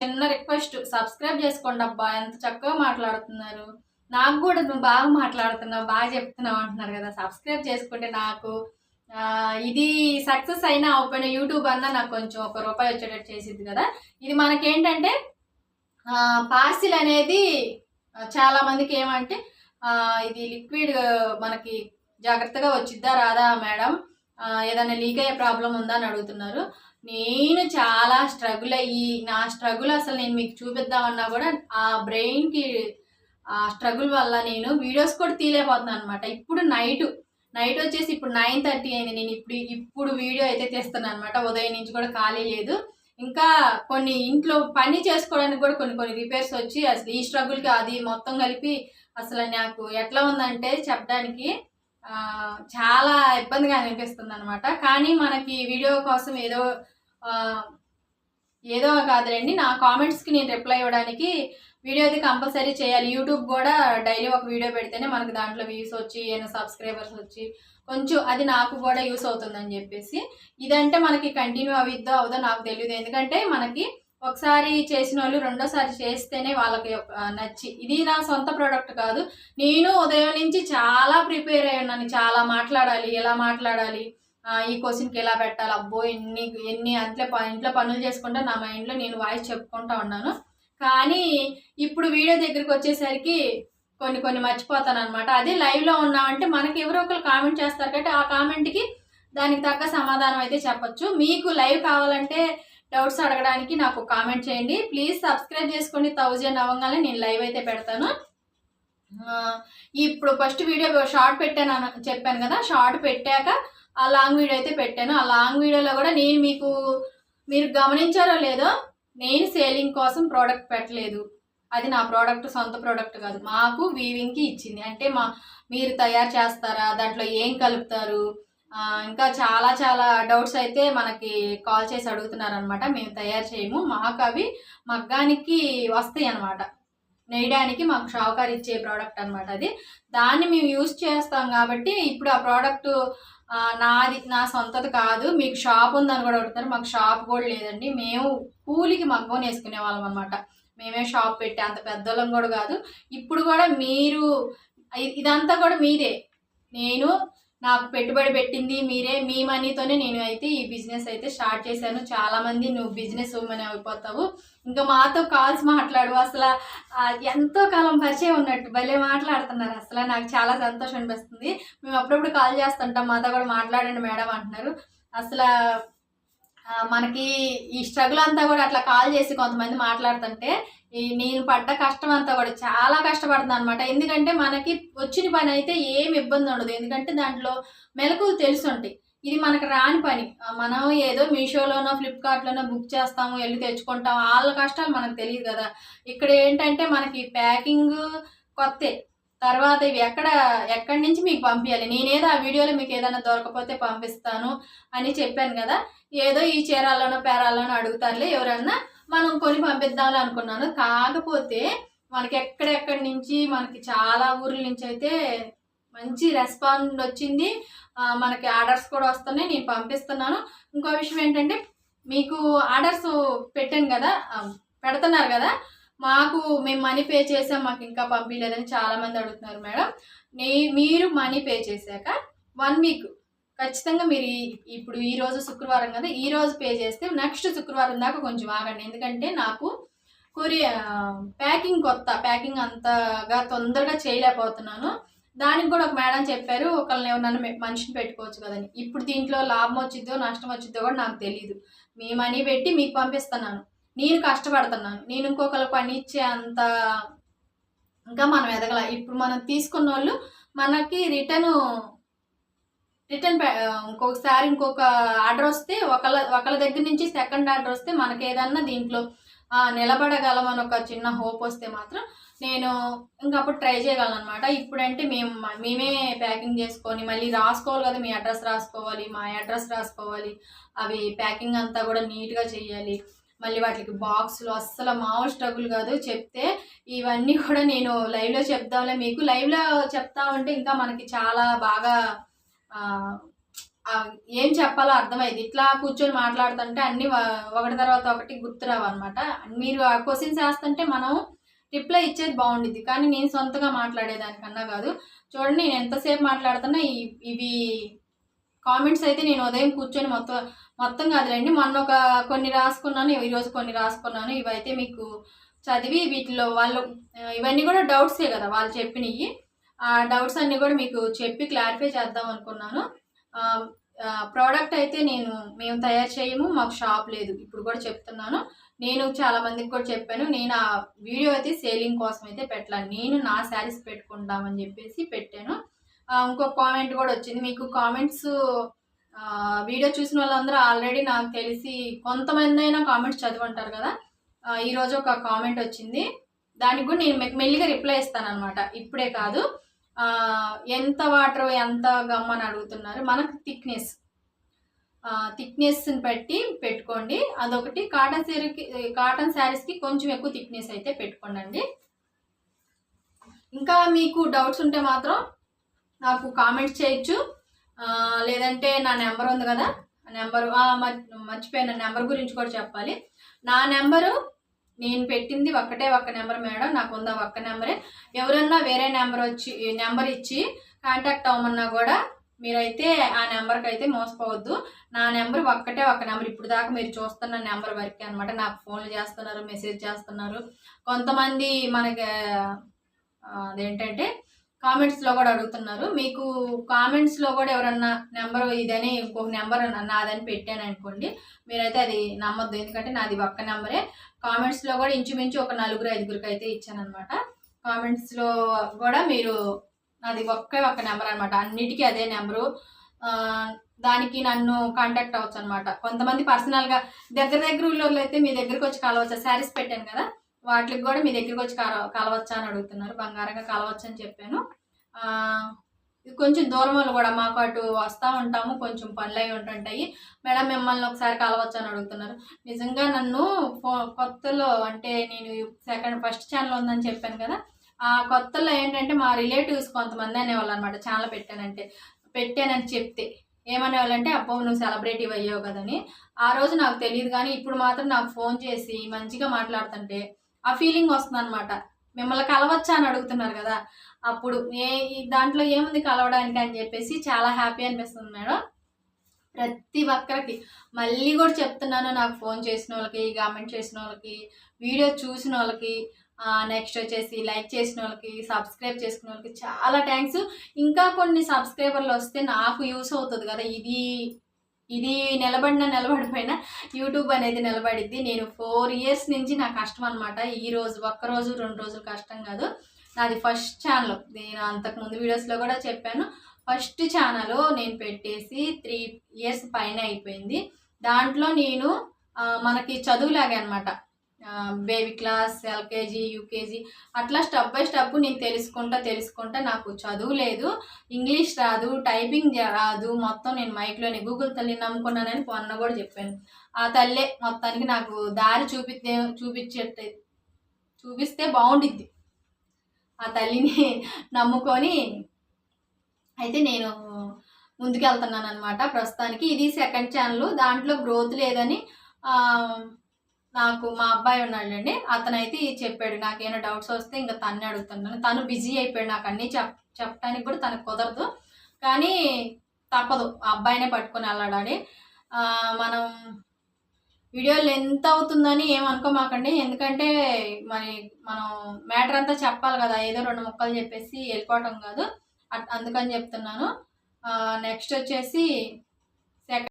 చిన్న request. Subscribe చేసుకోండి అబ్బా ఎంత చక్కగా మాట్లాడుతున్నారు. నాకు కూడా నువ్వు బాగా మాట్లాడుతున్నావు బాగా చెప్తున్నావు అంటున్నారు కదా. సబ్స్క్రైబ్ చేసుకుంటే నాకు ఇది సక్సెస్ అయినా ఓపెన్ యూట్యూబ్ అన్నా నాకు కొంచెం ఒక రూపాయి వచ్చేటట్టు చేసిద్ది కదా. ఇది మనకేంటంటే పార్సిల్ అనేది చాలా మందికి ఏమంటే ఇది లిక్విడ్ మనకి జాగ్రత్తగా వచ్చిద్దా రాదా మేడం? ఏదైనా లీక్ అయ్యే ప్రాబ్లం ఉందా అని అడుగుతున్నారు. నేను చాలా స్ట్రగుల్ అయ్యి నా స్ట్రగుల్ అసలు నేను మీకు చూపిద్దామన్నా కూడా ఆ బ్రెయిన్కి ఆ స్ట్రగుల్ వల్ల నేను వీడియోస్ కూడా తీయలేకపోతున్నాను అనమాట ఇప్పుడు నైట్ నైట్ వచ్చేసి ఇప్పుడు నైన్ థర్టీ అయింది. నేను ఇప్పుడు ఇప్పుడు వీడియో అయితే తీస్తున్నాను అనమాట ఉదయం నుంచి కూడా ఖాళీ లేదు. ఇంకా కొన్ని ఇంట్లో పని చేసుకోవడానికి కూడా కొన్ని కొన్ని రిపేర్స్ వచ్చి అసలు ఈ స్ట్రగుల్కి అది మొత్తం కలిపి అసలు నాకు ఎట్లా ఉందంటే చెప్పడానికి చాలా ఇబ్బందిగా అనిపిస్తుంది అనమాట కానీ మనకి వీడియో కోసం ఏదో ఏదో కాదులేండి నా కామెంట్స్కి నేను రిప్లై ఇవ్వడానికి వీడియో అయితే కంపల్సరీ చేయాలి. యూట్యూబ్ కూడా డైలీ ఒక వీడియో పెడితేనే మనకి దాంట్లో వ్యూస్ వచ్చి ఏమైనా సబ్స్క్రైబర్స్ వచ్చి కొంచెం అది నాకు కూడా యూస్ అవుతుందని చెప్పేసి ఇదంటే మనకి కంటిన్యూ అవిద్దో అవుదో నాకు తెలియదు ఎందుకంటే మనకి ఒకసారి చేసిన వాళ్ళు రెండోసారి చేస్తేనే వాళ్ళకి నచ్చి. ఇది నా సొంత ప్రోడక్ట్ కాదు. నేను ఉదయం నుంచి చాలా ప్రిపేర్ అయ్యాను ఉన్నాను. చాలా మాట్లాడాలి ఎలా మాట్లాడాలి ఈ క్వశ్చన్కి ఎలా పెట్టాలి? అబ్బో ఎన్ని ఎన్ని అంతే ప- ఇంట్లో పనులు చేసుకుంటా నా మైండ్లో నేను వాయిస్ చెప్పుకుంటా ఉన్నాను. కానీ ఇప్పుడు వీడియో దగ్గరికి వచ్చేసరికి కొన్ని కొన్ని మర్చిపోతాను అనమాట అదే లైవ్లో ఉన్నామంటే మనకి ఎవరో ఒకరు కామెంట్ చేస్తారు కాబట్టి ఆ కామెంట్కి దానికి తగ్గ సమాధానం అయితే చెప్పచ్చు. మీకు లైవ్ కావాలంటే డౌట్స్ అడగడానికి నాకు కామెంట్ చేయండి. ప్లీజ్ సబ్స్క్రైబ్ చేసుకోండి థౌజండ్ అవ్వగానే నేను లైవ్ అయితే పెడతాను. ఇప్పుడు ఫస్ట్ వీడియో షార్ట్ పెట్టాను చెప్పాను కదా షార్ట్ పెట్టాక ఆ లాంగ్ వీడియో అయితే పెట్టాను. ఆ లాంగ్ వీడియోలో కూడా నేను మీకు మీరు గమనించారో లేదో నేను సేలింగ్ కోసం ప్రోడక్ట్ పెట్టలేదు. అది నా ప్రోడక్ట్ సొంత ప్రోడక్ట్ కాదు. మాకు వీవింగ్కి ఇచ్చింది. అంటే మా మీరు తయారు చేస్తారా? దాంట్లో ఏం కలుపుతారు? ఇంకా చాలా చాలా డౌట్స్ అయితే మనకి కాల్ చేసి అడుగుతున్నారు అనమాట మేము తయారు చేయము. మాకు అవి మగ్గానికి వస్తాయి అనమాట నేయడానికి మాకు షావుకారు ఇచ్చే ప్రోడక్ట్ అనమాట అది. దాన్ని మేము యూస్ చేస్తాం కాబట్టి ఇప్పుడు ఆ ప్రోడక్ట్ నాది నా సొంతది కాదు మీకు షాప్ ఉందని కూడా అడుగుతారు మాకు షాప్ కూడా లేదండి. మేము కూలికి మగ్గం వేసుకునే వాళ్ళం అనమాట మేమే షాప్ పెట్టే అంత పెద్దోళ్ళం కూడా కాదు. ఇప్పుడు కూడా మీరు ఇదంతా కూడా మీదే. నేను నాకు పెట్టుబడి పెట్టింది మీరే మీ మనీతోనే నేను అయితే ఈ బిజినెస్ అయితే స్టార్ట్ చేశాను. చాలా మంది నువ్వు బిజినెస్ ఉమెన్ అయిపోతావు. ఇంకా మాతో కాల్స్ మాట్లాడు. అసలు ఎంతో కాలం పరిచయం ఉన్నట్టు భలే మాట్లాడుతున్నారు. అసలు నాకు చాలా సంతోషం అనిపిస్తుంది. మేము అప్పుడప్పుడు కాల్ చేస్తుంటాం. మాతో కూడా మాట్లాడండి మేడం అంటున్నారు. అసలు మనకి ఈ స్ట్రగుల్ అంతా కూడా అట్లా కాల్ చేసి కొంతమంది మాట్లాడుతుంటే ఈ నేను పడ్డ కష్టం అంతా కూడా చాలా కష్టపడుతున్నాను అనమాట ఎందుకంటే మనకి వచ్చిన పని అయితే ఏం ఇబ్బంది ఉండదు. ఎందుకంటే దాంట్లో మెలకువలు తెలుసుంటాయి ఇది మనకు రాని పని. మనం ఏదో మీషోలోనో ఫ్లిప్కార్ట్లోనో బుక్ చేస్తాము వెళ్ళి తెచ్చుకుంటాం వాళ్ళ కష్టాలు మనకు తెలియదు కదా. ఇక్కడ ఏంటంటే మనకి ప్యాకింగ్ కొత్తే. తర్వాత ఇవి ఎక్కడ ఎక్కడి నుంచి మీకు పంపించాలి నేనేదో ఆ వీడియోలో మీకు ఏదైనా దొరకపోతే పంపిస్తాను అని చెప్పాను కదా. ఏదో ఈ చీరాల్లోనో పేరాల్లోనో అడుగుతారులే. ఎవరన్నా మనం కొని పంపిద్దామని అనుకున్నాను. కాకపోతే మనకి ఎక్కడెక్కడి నుంచి మనకి చాలా ఊర్ల నుంచి అయితే మంచి రెస్పాండ్ వచ్చింది. మనకి ఆర్డర్స్ కూడా వస్తున్నాయి. నేను పంపిస్తున్నాను. ఇంకో విషయం ఏంటంటే మీకు ఆర్డర్స్ పెట్టాను కదా. పెడుతున్నారు కదా. మాకు మేము మనీ పే చేసాం మాకు ఇంకా పంపించలేదని చాలామంది అడుగుతున్నారు మేడం. నీ మీరు మనీ పే చేశాక వన్ వీక్ ఖచ్చితంగా మీరు ఇప్పుడు ఈ రోజు శుక్రవారం కదా ఈ రోజు పే చేస్తే నెక్స్ట్ శుక్రవారం దాకా కొంచెం ఆగండి. ఎందుకంటే నాకు కొరియా ప్యాకింగ్ కొత్త ప్యాకింగ్ అంతగా తొందరగా చేయలేకపోతున్నాను. దానికి కూడా ఒక మేడం చెప్పారు ఒకళ్ళని ఎవరన్నా మనిషిని పెట్టుకోవచ్చు కదని. ఇప్పుడు దీంట్లో లాభం వచ్చిద్దో నష్టం వచ్చిద్దో కూడా నాకు తెలియదు మీ మనీ పెట్టి మీకు పంపిస్తున్నాను. నేను కష్టపడుతున్నాను. నేను ఇంకొకరికి పని ఇచ్చే అంత ఇంకా మనం ఎదగల. ఇప్పుడు మనం తీసుకున్న వాళ్ళు మనకి రిటర్న్ రిటర్న్ ఇంకొకసారి ఇంకొక ఆర్డర్ వస్తే ఒకళ్ళ ఒకళ్ళ దగ్గర నుంచి సెకండ్ ఆర్డర్ వస్తే మనకి ఏదన్నా దీంట్లో నిలబడగలమని నిలబడగలం అని ఒక చిన్న హోప్ వస్తే మాత్రం నేను ఇంకప్పుడు ట్రై చేయగలను అనమాట ఇప్పుడంటే మేము మేమే ప్యాకింగ్ చేసుకొని మళ్ళీ రాసుకోవాలి కదా మీ అడ్రస్ రాసుకోవాలి మా అడ్రస్ రాసుకోవాలి. అవి ప్యాకింగ్ అంతా కూడా నీట్గా చేయాలి. మళ్ళీ వాటికి బాక్సులు అస్సలు మామూలు స్ట్రగుల్ కాదు. చెప్తే ఇవన్నీ కూడా నేను లైవ్లో చెప్దాంలే. మీకు లైవ్లో చెప్తా ఉంటే ఇంకా మనకి చాలా బాగా ఏం చెప్పాలో అర్థమైంది. ఇట్లా కూర్చొని మాట్లాడుతుంటే అన్ని ఒకటి తర్వాత ఒకటి గుర్తురావన్నమాట మీరు ఆ క్వశ్చన్స్ వేస్తుంటే మనం రిప్లై ఇచ్చేది బాగుండిద్ది. కానీ నేను సొంతగా మాట్లాడేదానికన్నా కాదు. చూడండి నేను ఎంతసేపు మాట్లాడుతున్నా ఇవి కామెంట్స్ అయితే నేను ఉదయం కూర్చొని మొత్తం మొత్తం కాదులేండి. మొన్న ఒక కొన్ని రాసుకున్నాను ఈరోజు కొన్ని రాసుకున్నాను. ఇవైతే మీకు చదివి వీటిలో వాళ్ళు ఇవన్నీ కూడా డౌట్సే కదా వాళ్ళు చెప్పినవి. ఆ డౌట్స్ అన్నీ కూడా మీకు చెప్పి క్లారిఫై చేద్దాం అనుకున్నాను. ప్రోడక్ట్ అయితే నేను మేము తయారు చేయము మాకు షాప్ లేదు. ఇప్పుడు కూడా చెప్తున్నాను. నేను చాలా మందికి కూడా చెప్పాను. నేను ఆ వీడియో అయితే సేలింగ్ కోసం అయితే పెట్టాను నేను నా శారీస్ పెట్టుకుంటామని చెప్పేసి పెట్టాను. ఇంకో కామెంట్ కూడా వచ్చింది. మీకు కామెంట్స్ వీడియో చూసిన వాళ్ళందరూ ఆల్రెడీ నాకు తెలిసి కొంతమంది అయినా కామెంట్స్ చదివి కదా? ఈరోజు ఒక కామెంట్ వచ్చింది. దానికి కూడా నేను మె- మెల్లిగా రిప్లై ఇస్తాను అనమాట ఇప్పుడే కాదు. ఎంత వాటర్ ఎంత గమ్ అని అడుగుతున్నారు. మనకు థిక్నెస్. థిక్నెస్ని బట్టి పెట్టుకోండి. అదొకటి. కాటన్ సారీకి కాటన్ శారీస్కి కొంచెం ఎక్కువ థిక్నెస్ అయితే పెట్టుకోండి ఇంకా మీకు డౌట్స్ ఉంటే మాత్రం నాకు కామెంట్స్ చేయొచ్చు. లేదంటే నా నెంబర్ ఉంది కదా? ఆ నెంబరు మర్చిపోయిన. నెంబర్ గురించి కూడా చెప్పాలి. నా నెంబరు నేను పెట్టింది ఒక్కటే ఒక్క నెంబర్ మేడం. నాకు ఉందా ఒక్క నెంబరే. ఎవరన్నా వేరే నెంబర్ వచ్చి నెంబర్ ఇచ్చి కాంటాక్ట్ అవ్వమన్నా కూడా మీరైతే ఆ నెంబర్కి అయితే మోసపోవద్దు. నా నెంబర్ ఒక్కటే ఒక నెంబర్. ఇప్పుడు దాకా మీరు చూస్తున్న నెంబర్ వరకే అనమాట నాకు ఫోన్లు చేస్తున్నారు మెసేజ్ చేస్తున్నారు. కొంతమంది మనకి అదేంటంటే కామెంట్స్లో కూడా అడుగుతున్నారు. మీకు కామెంట్స్లో కూడా ఎవరన్నా నెంబర్ ఇదని ఇంకొక నెంబర్ నాదని పెట్టాను అనుకోండి మీరైతే అది నమ్మొద్దు. ఎందుకంటే నాది ఒక్క నెంబరే కామెంట్స్లో కూడా ఇంచుమించు ఒక నలుగురు ఐదుగురికి అయితే ఇచ్చాను అనమాట కామెంట్స్లో కూడా మీరు నాది ఒకే ఒక్క నెంబర్ అనమాట అన్నిటికీ అదే నెంబరు దానికి నన్ను కాంటాక్ట్ అవ్వచ్చు అనమాట కొంతమంది పర్సనల్గా దగ్గర దగ్గర ఊళ్ళో అయితే మీ దగ్గరికి వచ్చి కలవచ్చు శారీస్ పెట్టాను కదా. వాటికి కూడా మీ దగ్గరికి వచ్చి కలవచ్చా అని అడుగుతున్నారు. బంగారంగా కలవచ్చు అని చెప్పాను కొంచెం దూరం వాళ్ళు కూడా మాకు అటు వస్తూ ఉంటాము కొంచెం పనులు అయి ఉంటుంటాయి. మేడం మిమ్మల్ని ఒకసారి కలవచ్చు అని అడుగుతున్నారు. నిజంగా నన్ను కొత్తలో అంటే నేను సెకండ్ ఫస్ట్ ఛానల్ ఉందని చెప్పాను కదా. ఆ కొత్తలో ఏంటంటే మా రిలేటివ్స్ కొంతమంది అనేవాళ్ళు అనమాట ఛానల్ పెట్టానంటే. పెట్టానని చెప్తే. ఏమనేవాళ్ళంటే అబ్బో నువ్వు సెలబ్రిటీ అయ్యావు కదని. ఆ రోజు నాకు తెలియదు కానీ ఇప్పుడు మాత్రం నాకు ఫోన్ చేసి మంచిగా మాట్లాడుతుంటే ఆ ఫీలింగ్ వస్తుంది అనమాట మిమ్మల్ని కలవచ్చా అని అడుగుతున్నారు కదా. అప్పుడు ఏ ఈ దాంట్లో ఏముంది కలవడానికి అని చెప్పేసి చాలా హ్యాపీ అనిపిస్తుంది మేడం. ప్రతి ఒక్కరికి. మళ్ళీ కూడా చెప్తున్నాను నాకు ఫోన్ చేసిన వాళ్ళకి కామెంట్ చేసిన వాళ్ళకి వీడియో చూసిన వాళ్ళకి నెక్స్ట్ వచ్చేసి లైక్ చేసిన వాళ్ళకి సబ్స్క్రైబ్ చేసుకున్న వాళ్ళకి చాలా థ్యాంక్స్ ఇంకా కొన్ని సబ్స్క్రైబర్లు వస్తే నాకు యూస్ అవుతుంది కదా ఇది ఇది నిలబడిన నిలబడిపోయినా యూట్యూబ్ అనేది నిలబడిద్ది. నేను ఫోర్ ఇయర్స్ నుంచి నా కష్టం అనమాట ఈ రోజు ఒక్క రోజు రెండు రోజులు కష్టం కాదు. నాది ఫస్ట్ ఛానల్ నేను అంతకుముందు వీడియోస్లో కూడా చెప్పాను. ఫస్ట్ ఛానల్ నేను పెట్టేసి త్రీ ఇయర్స్ పైన అయిపోయింది. దాంట్లో నేను మనకి చదువులాగా అనమాట బేబీ క్లాస్ ఎల్కేజీ యూకేజీ అట్లా స్టెప్ బై స్టెప్ నేను తెలుసుకుంటా తెలుసుకుంటా నాకు చదువు లేదు. ఇంగ్లీష్ రాదు టైపింగ్ రాదు. మొత్తం నేను మైక్లోని గూగుల్ తల్లిని నమ్ముకున్నానని పొన్న కూడా చెప్పాను. ఆ తల్లే మొత్తానికి నాకు దారి చూపితే చూపించే చూపిస్తే బాగుండిద్ది. ఆ తల్లిని నమ్ముకొని అయితే నేను ముందుకెళ్తున్నాను అనమాట ప్రస్తుతానికి. ఇది సెకండ్ ఛానల్ దాంట్లో గ్రోత్ లేదని నాకు మా అబ్బాయి ఉన్నాడండి. అతనైతే చెప్పాడు నాకేమైనా డౌట్స్ వస్తే ఇంకా తన్నే అడుగుతున్నాను. తను బిజీ అయిపోయాడు నాకు అన్నీ చెప్ చెప్పడానికి కూడా తనకు కుదరదు. కానీ తప్పదు ఆ అబ్బాయినే పట్టుకొని వెళ్ళాడాలి మనం వీడియోలు ఎంత అవుతుందని ఏమనుకోమాకండి ఎందుకంటే మరి మనం మ్యాటర్ అంతా చెప్పాలి కదా ఏదో రెండు ముక్కలు చెప్పేసి వెళ్ళిపోవటం కాదు. అట్- అందుకని చెప్తున్నాను. నెక్స్ట్ వచ్చేసి